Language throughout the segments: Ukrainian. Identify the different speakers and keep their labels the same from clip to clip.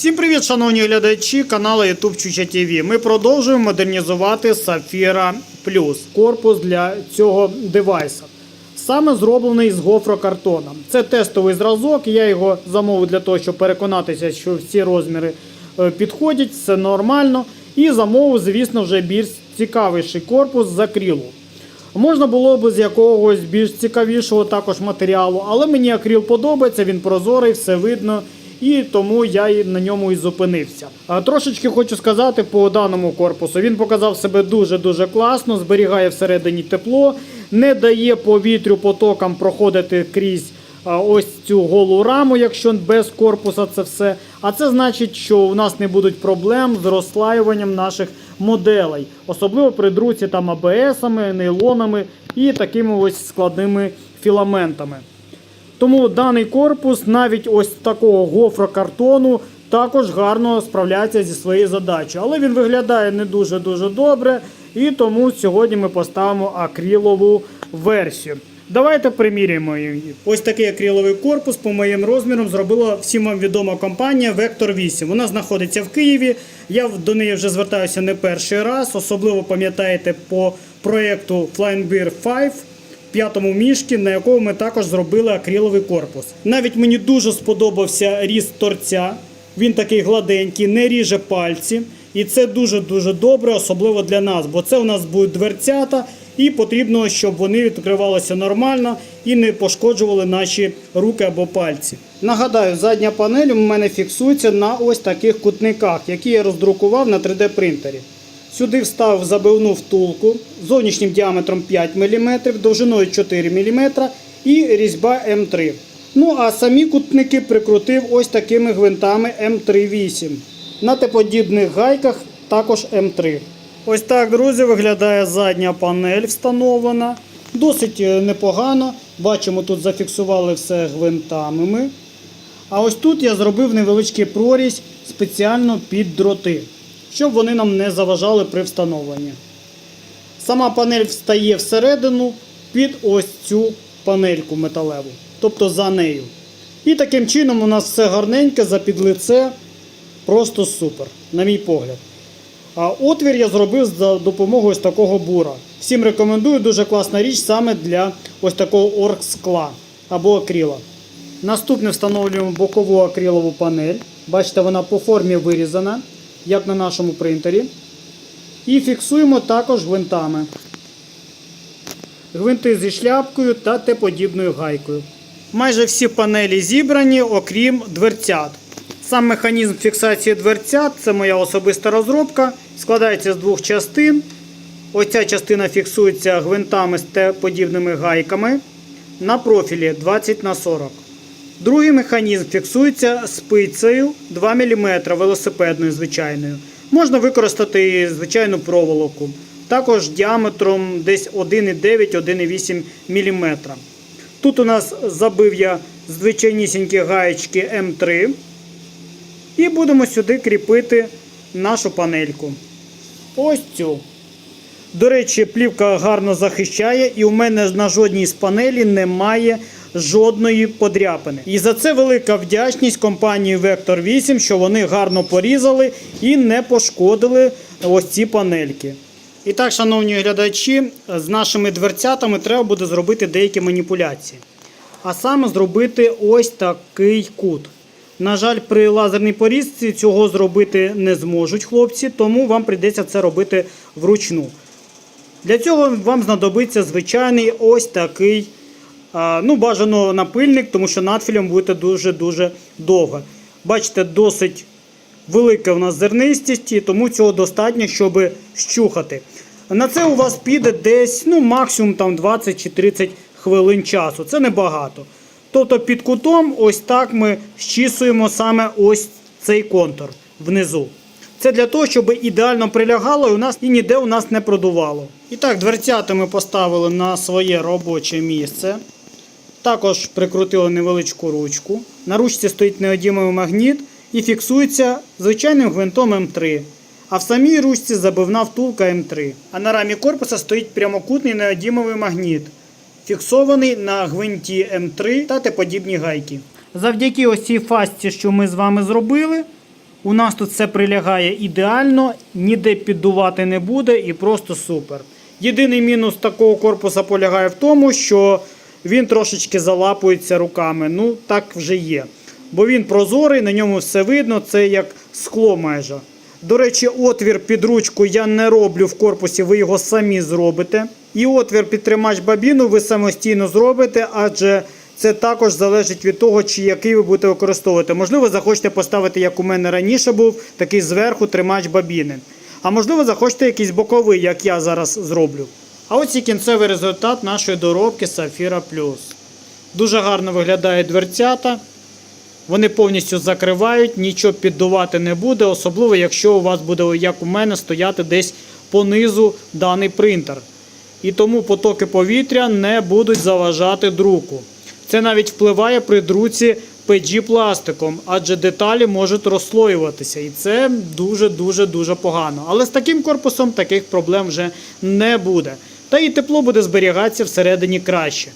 Speaker 1: Всім привіт, шановні глядачі каналу YouTube Чуча TV. Ми продовжуємо модернізувати Safira Plus корпус для цього девайса. Саме зроблений з гофрокартоном. Це тестовий зразок. Я його замовив для того, щоб переконатися, що всі розміри е, підходять, все нормально. І замовив, звісно, вже більш цікавіший корпус з акрилу. Можна було б з якогось більш цікавішого також матеріалу, але мені акрил подобається, він прозорий, все видно. І тому я і на ньому і зупинився. А трошечки хочу сказати по даному корпусу. Він показав себе дуже-дуже класно, зберігає всередині тепло, не дає повітрю потокам проходити крізь ось цю голу раму, якщо без корпуса це все. А це значить, що у нас не будуть проблем з розслаюванням наших моделей, особливо при друці там АБСами, нейлонами і такими ось складними філаментами. Тому даний корпус, навіть ось такого гофрокартону, також гарно справляється зі своєю задачею. Але він виглядає не дуже-дуже добре. І тому сьогодні ми поставимо акрилову версію. Давайте приміряємо її. Ось такий акриловий корпус по моїм розмірам зробила всім вам відома компанія Vector 8. Вона знаходиться в Києві. Я до неї вже звертаюся не перший раз. Особливо пам'ятаєте по проєкту Flying Bear 5 п'ятому мішки, на якому ми також зробили акриловий корпус. Навіть мені дуже сподобався ріст торця. Він такий гладенький, не ріже пальці. І це дуже-дуже добре, особливо для нас, бо це у нас будуть дверцята, і потрібно, щоб вони відкривалися нормально і не пошкоджували наші руки або пальці. Нагадаю, задня панель у мене фіксується на ось таких кутниках, які я роздрукував на 3D принтері. Сюди вставив забивну втулку зовнішнім діаметром 5 мм, довжиною 4 мм і різьба М3. Ну а самі кутники прикрутив ось такими гвинтами М38. На теподібних гайках також М3. Ось так, друзі, виглядає задня панель встановлена. Досить е, непогано. Бачимо, тут зафіксували все гвинтами. ми. А ось тут я зробив невеличкий прорізь спеціально під дроти, щоб вони нам не заважали при встановленні. Сама панель встає всередину під ось цю панельку металеву, тобто за нею. І таким чином у нас все гарненьке, запідлице, просто супер, на мій погляд. А отвір я зробив за допомогою ось такого бура. Всім рекомендую, дуже класна річ саме для ось такого оргскла або акрила. Наступне встановлюємо бокову акрилову панель. Бачите, вона по формі вирізана, як на нашому принтері. І фіксуємо також гвинтами. Гвинти зі шляпкою та Т-подібною гайкою. Майже всі панелі зібрані, окрім дверцят. Сам механізм фіксації дверцят це моя особиста розробка. Складається з двох частин. Оця частина фіксується гвинтами з Т-подібними гайками на профілі 20 на 40. Другий механізм фіксується спицею 2 мм велосипедною звичайною. Можна використати звичайну проволоку. Також діаметром десь 1,9-1,8 мм. Тут у нас забив я звичайнісінькі гаєчки М3. І будемо сюди кріпити нашу панельку. Ось цю. До речі, плівка гарно захищає, і у мене на жодній з панелі немає жодної подряпини. І за це велика вдячність компанії Vector 8, що вони гарно порізали і не пошкодили ось ці панельки. І так, шановні глядачі, з нашими дверцятами треба буде зробити деякі маніпуляції. А саме зробити ось такий кут. На жаль, при лазерній порізці цього зробити не зможуть хлопці, тому вам прийдеться це робити вручну. Для цього вам знадобиться звичайний ось такий, ну, бажано напильник, тому що надфілем буде дуже-дуже довго. Бачите, досить велика в нас зернистість, і тому цього достатньо, щоб щухати. На це у вас піде десь ну, максимум там 20 чи 30 хвилин часу. Це небагато. Тобто під кутом ось так ми щісуємо саме ось цей контур внизу. Це для того, щоб ідеально прилягало і у нас і ніде у нас не продувало. І так, дверцята ми поставили на своє робоче місце. Також прикрутили невеличку ручку. На ручці стоїть неодімовий магніт і фіксується звичайним гвинтом М3. А в самій ручці забивна втулка М3. А на рамі корпуса стоїть прямокутний неодімовий магніт, фіксований на гвинті М3 та Т-подібні гайки. Завдяки ось цій фасці, що ми з вами зробили, У нас тут все прилягає ідеально, ніде піддувати не буде і просто супер. Єдиний мінус такого корпуса полягає в тому, що він трошечки залапується руками. Ну, так вже є. Бо він прозорий, на ньому все видно, це як скло майже. До речі, отвір під ручку я не роблю в корпусі, ви його самі зробите. І отвір під тримач бабіну ви самостійно зробите, адже це також залежить від того, чи який ви будете використовувати. Можливо, захочете поставити, як у мене раніше був, такий зверху тримач бабіни. А можливо, захочете якийсь боковий, як я зараз зроблю. А ось і кінцевий результат нашої доробки Safira Plus. Дуже гарно виглядають дверцята. Вони повністю закривають, нічого піддувати не буде, особливо якщо у вас буде, як у мене, стояти десь понизу даний принтер. І тому потоки повітря не будуть заважати друку. Це навіть впливає при друці PG пластиком, адже деталі можуть розслоюватися. І це дуже-дуже дуже погано. Але з таким корпусом таких проблем вже не буде. Та і тепло буде зберігатися всередині краще.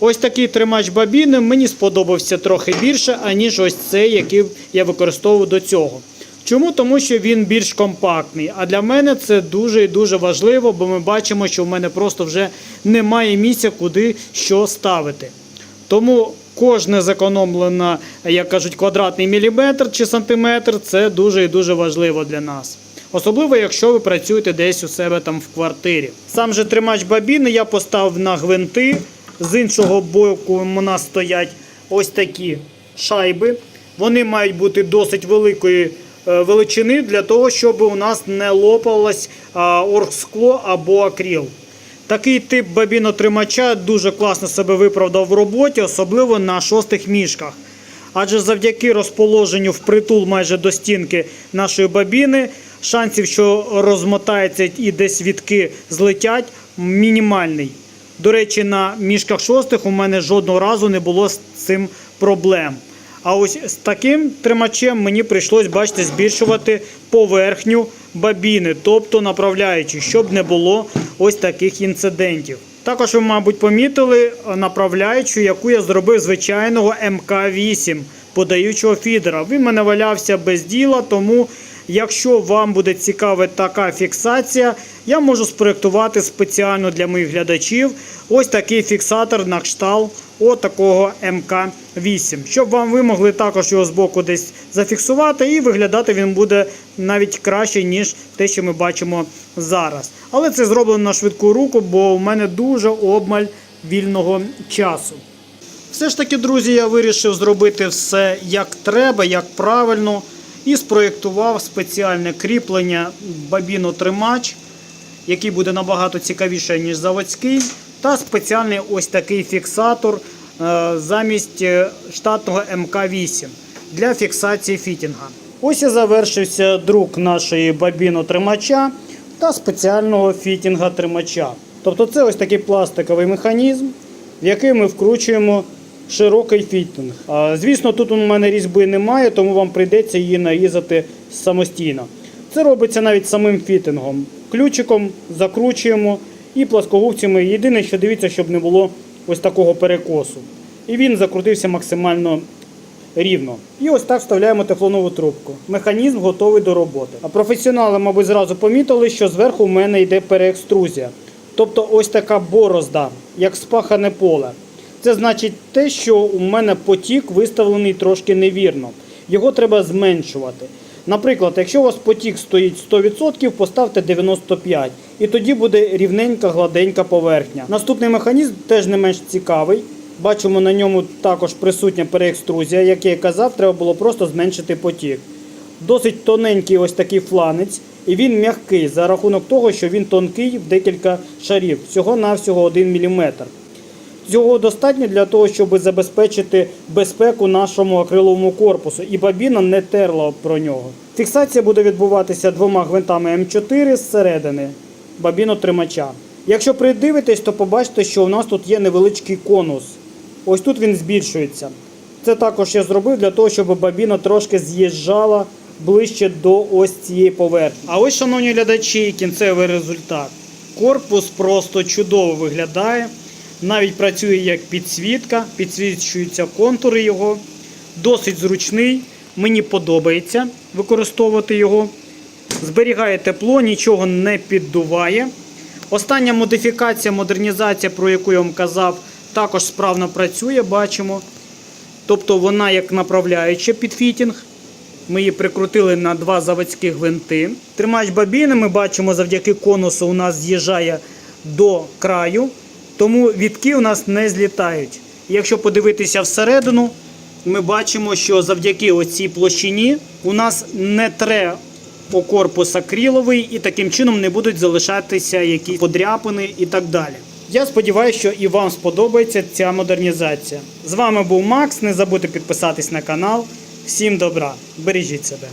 Speaker 1: Ось такий тримач бабіни мені сподобався трохи більше, аніж ось цей, який я використовував до цього. Чому? Тому що він більш компактний. А для мене це дуже і дуже важливо, бо ми бачимо, що в мене просто вже немає місця, куди що ставити. Тому кожне зекономлено, як кажуть, квадратний міліметр чи сантиметр це дуже і дуже важливо для нас. Особливо, якщо ви працюєте десь у себе там в квартирі. Сам же тримач бабіни я поставив на гвинти. З іншого боку у нас стоять ось такі шайби. Вони мають бути досить великої е, величини для того, щоб у нас не лопалось оргскло або акріл. Такий тип бабінотримача дуже класно себе виправдав в роботі, особливо на шостих мішках. Адже завдяки розположенню впритул майже до стінки нашої бабіни, шансів, що розмотається і десь вітки злетять, мінімальний. До речі, на мішках шостих у мене жодного разу не було з цим проблем. А ось з таким тримачем мені прийшлось, бачите, збільшувати поверхню бабіни, тобто направляючи, щоб не було ось таких інцидентів. Також ви, мабуть, помітили е, направляючу, яку я зробив звичайного МК-8 подаючого фідера. Він мене валявся без діла, тому якщо вам буде цікава така фіксація, я можу спроєктувати спеціально для моїх глядачів ось такий фіксатор на кшталт от такого МК-8. Щоб вам ви могли також його збоку десь зафіксувати, і виглядати він буде навіть краще, ніж те, що ми бачимо зараз. Але це зроблено на швидку руку, бо у мене дуже обмаль вільного часу. Все ж таки, друзі, я вирішив зробити все як треба, як правильно, і спроєктував спеціальне кріплення бабінотримач, який буде набагато цікавіше, ніж заводський, та спеціальний ось такий фіксатор е, замість е, штатного МК-8 для фіксації фітінга. Ось і завершився друк нашої бабінотримача та спеціального фітінга тримача. Тобто це ось такий пластиковий механізм, в який ми вкручуємо широкий фітинг. А, Звісно, тут у мене різьби немає, тому вам прийдеться її нарізати самостійно. Це робиться навіть самим фітингом. Ключиком закручуємо і пласкогубцями. Єдине, що дивіться, щоб не було ось такого перекосу. І він закрутився максимально рівно. І ось так вставляємо тефлонову трубку. Механізм готовий до роботи. А професіонали, мабуть, зразу помітили, що зверху в мене йде переекструзія. Тобто ось така борозда, як спахане поле. Це значить те, що у мене потік виставлений трошки невірно. Його треба зменшувати. Наприклад, якщо у вас потік стоїть 100%, поставте 95%. І тоді буде рівненька, гладенька поверхня. Наступний механізм теж не менш цікавий. Бачимо на ньому також присутня переекструзія. Як я і казав, треба було просто зменшити потік. Досить тоненький ось такий фланець, і він м'який за рахунок того, що він тонкий в декілька шарів, всього-навсього 1 мм. Цього достатньо для того, щоб забезпечити безпеку нашому акриловому корпусу, і бабіна не терла про нього. Фіксація буде відбуватися двома гвинтами М4 зсередини бабінотримача. Якщо придивитесь, то побачите, що у нас тут є невеличкий конус. Ось тут він збільшується. Це також я зробив для того, щоб бабіна трошки з'їжджала ближче до ось цієї поверхні. А ось, шановні глядачі, кінцевий результат. Корпус просто чудово виглядає. Навіть працює як підсвітка, підсвічуються контури його. Досить зручний. Мені подобається використовувати його. Зберігає тепло, нічого не піддуває. Остання модифікація, модернізація, про яку я вам казав, також справно працює, бачимо. Тобто вона як направляюча під фітінг. Ми її прикрутили на два заводські гвинти. Тримач бабіни ми бачимо завдяки конусу у нас з'їжджає до краю, тому вітки у нас не злітають. Якщо подивитися всередину, ми бачимо, що завдяки оцій площині у нас не тре по корпус акриловий і таким чином не будуть залишатися якісь подряпини і так далі. Я сподіваюся, що і вам сподобається ця модернізація. З вами був Макс. Не забудьте підписатись на канал. Всім добра, бережіть себе.